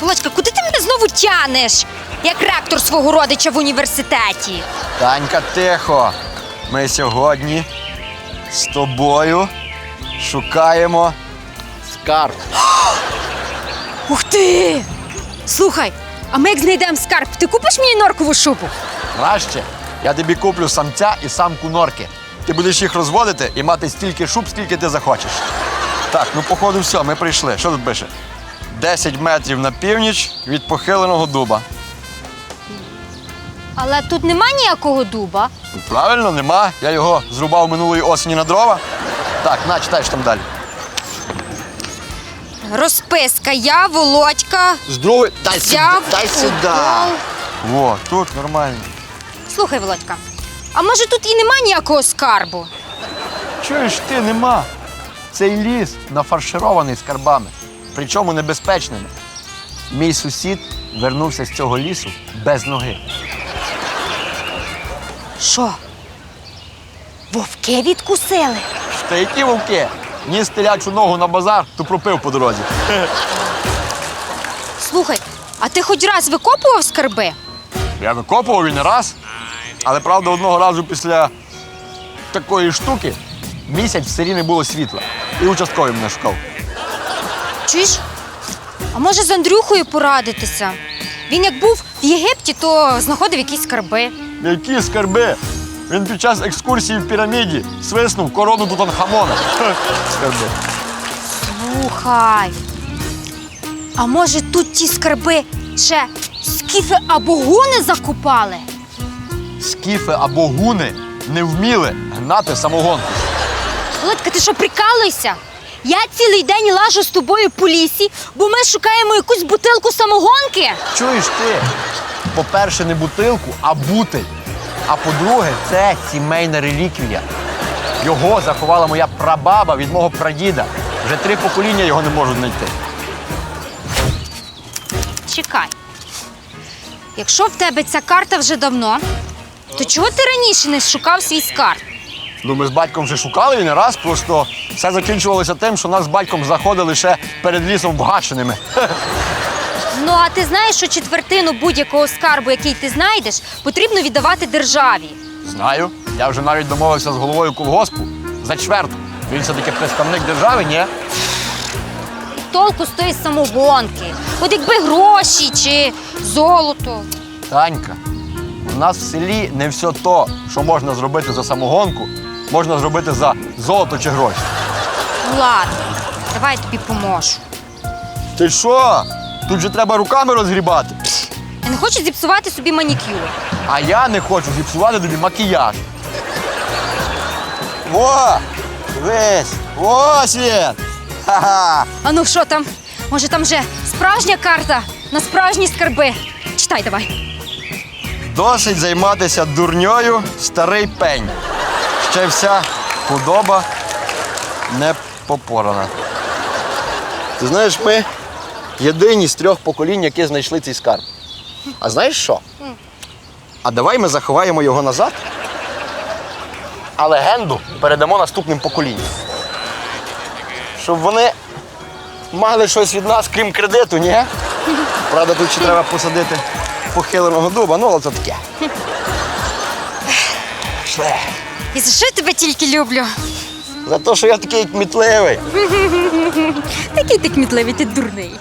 Володька, куди ти мене знову тянеш? Як ректор свого родича в університеті. Танька, тихо. Ми сьогодні з тобою шукаємо скарб. Ух ти! Слухай, а ми як знайдемо скарб, ти купиш мені норкову шубу? Краще я тобі куплю самця і самку норки. Ти будеш їх розводити і мати стільки шуб, скільки ти захочеш. Так, ну походу все, ми прийшли. Що тут пише? 10 метрів на північ від похиленого дуба. Але тут нема ніякого дуба. Ну, Правильно, нема. Я його зрубав минулої осені на дрова. Так, на, читай, що там далі. Розписка я, Володька. З другої. Дай Взяв футбол. О, тут нормально. Слухай, Володька, а може тут і нема ніякого скарбу? Чуєш ти, нема. Цей ліс нафарширований скарбами, причому небезпечними. Мій сусід вернувся з цього лісу без ноги. Що? Вовки відкусили? Та які вовки? Ніс телячу ногу на базар, то пропив по дорозі. Слухай, а ти хоч раз викопував скарби? Я викопував і не раз. Але правда, одного разу після такої штуки місяць в селі не було світла. І участковий мене шукав. Чуєш? А може з Андрюхою порадитися? Він як був в Єгипті, то знаходив якісь скарби. Які скарби? Він під час екскурсії в піраміді свиснув корону Тутанхамона. Скарби. Слухай. А може тут ті скарби ще скіфи або гуни закупали? Скіфи або гуни не вміли гнати самогонку. Володька, ти що прикалуєшся? Я цілий день лажу з тобою по лісі, бо ми шукаємо якусь бутилку самогонки. Чуєш ти? По-перше, не бутилку, а бутиль. А по-друге, це сімейна реліквія. Його заховала моя прабаба від мого прадіда. Вже три покоління його не можуть знайти. Чекай. Якщо в тебе ця карта вже давно, то чого ти раніше не шукав свій скарб? Ну, ми з батьком вже шукали і не раз, просто все закінчувалося тим, що нас з батьком заходили ще перед лісом вгашеними. Ну а ти знаєш, що четвертину будь-якого скарбу, який ти знайдеш, потрібно віддавати державі. Знаю, я вже навіть домовився з головою колгоспу за чверту. Він все-таки представник держави, ні? І толку з тої самогонки. От якби гроші чи золото. Танька, у нас в селі не все то, що можна зробити за самогонку, можна зробити за золото чи гроші. Ну ладно, давай я тобі поможу. Ти що? Тут же треба руками розгрібати. Я не хочу зіпсувати собі манікюр. А я не хочу зіпсувати тобі макіяж. Во! Дивись! Ось він! Ха-ха! А ну що там? Може, там вже справжня карта на справжні скарби. Читай давай. Досить займатися дурньою старий пень. Ще вся худоба не попорана. Ти знаєш, ми єдині з трьох поколінь, які знайшли цей скарб. А знаєш що? А давай ми заховаємо його назад, а легенду передамо наступним поколінням. Щоб вони мали щось від нас, крім кредиту, ні? Правда, тут ще треба посадити похиленого дуба, ну але це таке. Пішли. І за що я тебе тільки люблю? За те, що я такий кмітливий. Такий ти кмітливий, ти дурний.